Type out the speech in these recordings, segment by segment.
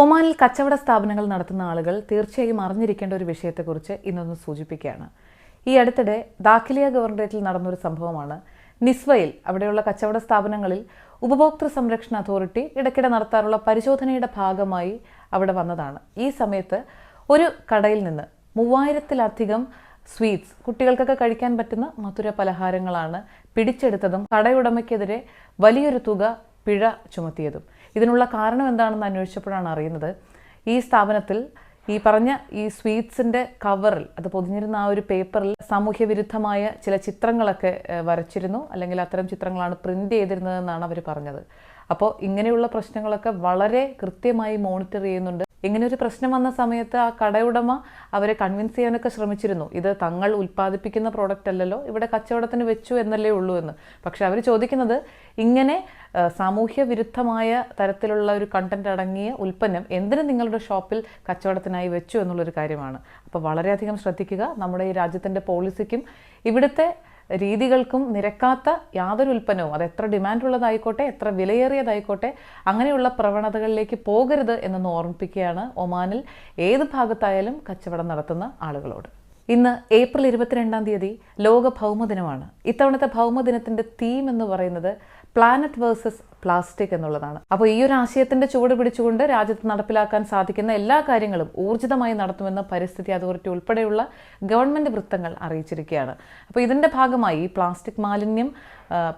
ഒമാനിൽ കച്ചവട സ്ഥാപനങ്ങൾ നടത്തുന്ന ആളുകൾ തീർച്ചയായും അറിഞ്ഞിരിക്കേണ്ട ഒരു വിഷയത്തെക്കുറിച്ച് ഇന്നൊന്ന് സൂചിപ്പിക്കുകയാണ്. ഈ അടുത്തിടെ ദാഖിലിയ ഗവർണറേറ്റിൽ നടന്നൊരു സംഭവമാണ്. നിസ്വയിൽ അവിടെയുള്ള കച്ചവട സ്ഥാപനങ്ങളിൽ ഉപഭോക്തൃ സംരക്ഷണ അതോറിറ്റി ഇടയ്ക്കിടെ നടത്താറുള്ള പരിശോധനയുടെ ഭാഗമായി അവിടെ വന്നതാണ്. ഈ സമയത്ത് ഒരു കടയിൽ നിന്ന് മൂവായിരത്തിലധികം സ്വീറ്റ്സ് കുട്ടികൾക്കൊക്കെ കഴിക്കാൻ പറ്റുന്ന മധുര പലഹാരങ്ങളാണ് പിടിച്ചെടുത്തതും കടയുടമയ്ക്കെതിരെ വലിയൊരു തുക പിഴ ചുമത്തിയതും. ഇതിനുള്ള കാരണം എന്താണെന്ന് അന്വേഷിച്ചപ്പോഴാണ് അറിയുന്നത്. ഈ സ്ഥാപനത്തിൽ ഈ പറഞ്ഞ ഈ സ്വീറ്റ്സിന്റെ കവറിൽ അത് പൊതിഞ്ഞിരുന്ന ആ ഒരു പേപ്പറിൽ സാമൂഹ്യവിരുദ്ധമായ ചില ചിത്രങ്ങളൊക്കെ വരച്ചിരുന്നു. അല്ലെങ്കിൽ അത്തരം ചിത്രങ്ങളാണ് പ്രിന്റ് ചെയ്തിരുന്നതെന്നാണ് അവർ പറഞ്ഞത്. അപ്പോൾ ഇങ്ങനെയുള്ള പ്രശ്നങ്ങളൊക്കെ വളരെ കൃത്യമായി മോണിറ്റർ ചെയ്യുന്നുണ്ട്. ഇങ്ങനെ ഒരു പ്രശ്നം വന്ന സമയത്ത് ആ കടയുടമ അവരെ കൺവിൻസ് ചെയ്യാനൊക്കെ ശ്രമിച്ചിരുന്നു. ഇത് തങ്ങൾ ഉൽപ്പാദിപ്പിക്കുന്ന പ്രോഡക്റ്റ് അല്ലല്ലോ ഇവിടെ കച്ചവടത്തിന് വെച്ചു എന്നല്ലേ ഉള്ളൂ എന്ന്. പക്ഷെ അവർ ചോദിക്കുന്നത് ഇങ്ങനെ സാമൂഹ്യ വിരുദ്ധമായ തരത്തിലുള്ള ഒരു കണ്ടന്റ് അടങ്ങിയ ഉൽപ്പന്നം എന്തിനു നിങ്ങളുടെ ഷോപ്പിൽ കച്ചവടത്തിനായി വെച്ചു എന്നുള്ളൊരു കാര്യമാണ്. അപ്പോൾ വളരെയധികം ശ്രദ്ധിക്കുക. നമ്മുടെ ഈ രാജ്യത്തിന്റെ പോളിസിക്കും ഇവിടുത്തെ രീതികൾക്കും നിരക്കാത്ത യാതൊരു ഉൽപ്പന്നവും അത് എത്ര ഡിമാൻഡുള്ളതായിക്കോട്ടെ എത്ര വിലയേറിയതായിക്കോട്ടെ അങ്ങനെയുള്ള പ്രവണതകളിലേക്ക് പോകരുത് എന്നൊന്ന് ഓർമ്മിപ്പിക്കുകയാണ് ഒമാനിൽ ഏത് ഭാഗത്തായാലും കച്ചവടം നടത്തുന്ന ആളുകളോട്. ഇന്ന് ഏപ്രിൽ ഇരുപത്തിരണ്ടാം തീയതി ലോക ഭൗമദിനമാണ് ഇത്തവണത്തെ ഭൗമദിനത്തിന്റെ തീം എന്ന് പറയുന്നത് പ്ലാനറ്റ് വേഴ്സസ് പ്ലാസ്റ്റിക് എന്നുള്ളതാണ്. അപ്പോൾ ഈ ഒരു ആശയത്തിന്റെ ചുവട് പിടിച്ചുകൊണ്ട് രാജ്യത്ത് നടപ്പിലാക്കാൻ സാധിക്കുന്ന എല്ലാ കാര്യങ്ങളും ഊർജിതമായി നടത്തുമെന്ന് പരിസ്ഥിതി അതോറിറ്റി ഉൾപ്പെടെയുള്ള ഗവൺമെന്റ് വൃത്തങ്ങൾ അറിയിച്ചിരിക്കുകയാണ്. അപ്പോൾ ഇതിന്റെ ഭാഗമായി ഈ പ്ലാസ്റ്റിക് മാലിന്യം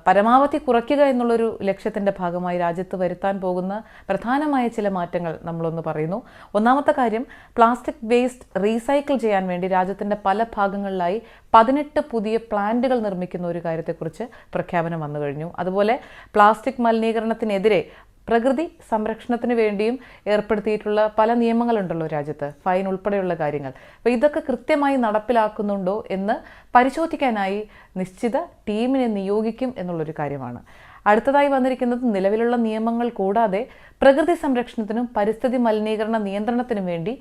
പരമാവധി കുറയ്ക്കുക എന്നുള്ളൊരു ലക്ഷ്യത്തിന്റെ ഭാഗമായി രാജ്യത്ത് വരുത്താൻ പോകുന്ന പ്രധാനമായ ചില മാറ്റങ്ങൾ നമ്മളൊന്ന് പറയുന്നു. ഒന്നാമത്തെ കാര്യം പ്ലാസ്റ്റിക് വേസ്റ്റ് റീസൈക്കിൾ ചെയ്യാൻ വേണ്ടി രാജ്യത്തിന്റെ പല ഭാഗങ്ങളിലായി പതിനെട്ട് പുതിയ പ്ലാന്റുകൾ നിർമ്മിക്കുന്ന ഒരു കാര്യത്തെക്കുറിച്ച് പ്രഖ്യാപനം വന്നു കഴിഞ്ഞു. അതുപോലെ പ്ലാസ്റ്റിക് മലിനീകരണത്തിനെതിരെ പ്രകൃതി സംരക്ഷണത്തിന് വേണ്ടിയും ഏർപ്പെടുത്തിയിട്ടുള്ള പല നിയമങ്ങളുണ്ടല്ലോ രാജ്യത്ത് ഫൈൻ ഉൾപ്പെടെയുള്ള കാര്യങ്ങൾ. അപ്പോൾ ഇതൊക്കെ കൃത്യമായി നടപ്പിലാക്കുന്നുണ്ടോ എന്ന് പരിശോധിക്കാനായി നിശ്ചിത ടീമിനെ നിയോഗിക്കും എന്നുള്ളൊരു കാര്യമാണ്. അടുത്തതായി വന്നിരിക്കുന്നത് നിലവിലുള്ള നിയമങ്ങൾ കൂടാതെ പ്രകൃതി സംരക്ഷണത്തിനും പരിസ്ഥിതി മലിനീകരണ നിയന്ത്രണത്തിനും വേണ്ടി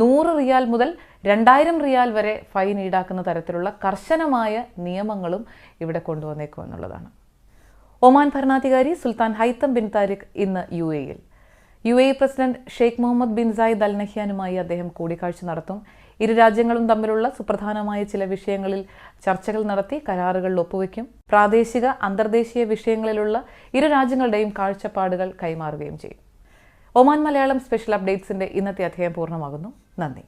നൂറ് റിയാൽ മുതൽ രണ്ടായിരം റിയാൽ വരെ ഫൈൻ ഈടാക്കുന്ന തരത്തിലുള്ള കർശനമായ നിയമങ്ങളും ഇവിടെ കൊണ്ടുവന്നേക്കും എന്നുള്ളതാണ് ഒമാൻ ഭരണാധികാരി സുൽത്താൻ ഹൈത്തം ബിൻ താരിഖ് ഇന്ന് യു എയിൽ U A president Sheikh Mohammed bin Zayed Al നഹ്യാനുമായി അദ്ദേഹം കൂടിക്കാഴ്ച നടത്തും. ഇരു രാജ്യങ്ങളും തമ്മിലുള്ള സുപ്രധാനമായ ചില വിഷയങ്ങളിൽ ചർച്ചകൾ നടത്തി കരാറുകളിൽ ഒപ്പുവെക്കും. പ്രാദേശിക അന്തർദേശീയ വിഷയങ്ങളിലുള്ള ഇരു രാജ്യങ്ങളുടെയും കാഴ്ചപ്പാടുകൾ കൈമാറുകയും ചെയ്യും. ഒമാൻ മലയാളം സ്പെഷ്യൽ അപ്ഡേറ്റ്സിന്റെ ഇന്നത്തെ അധ്യായം പൂർണമാകുന്നു. നന്ദി.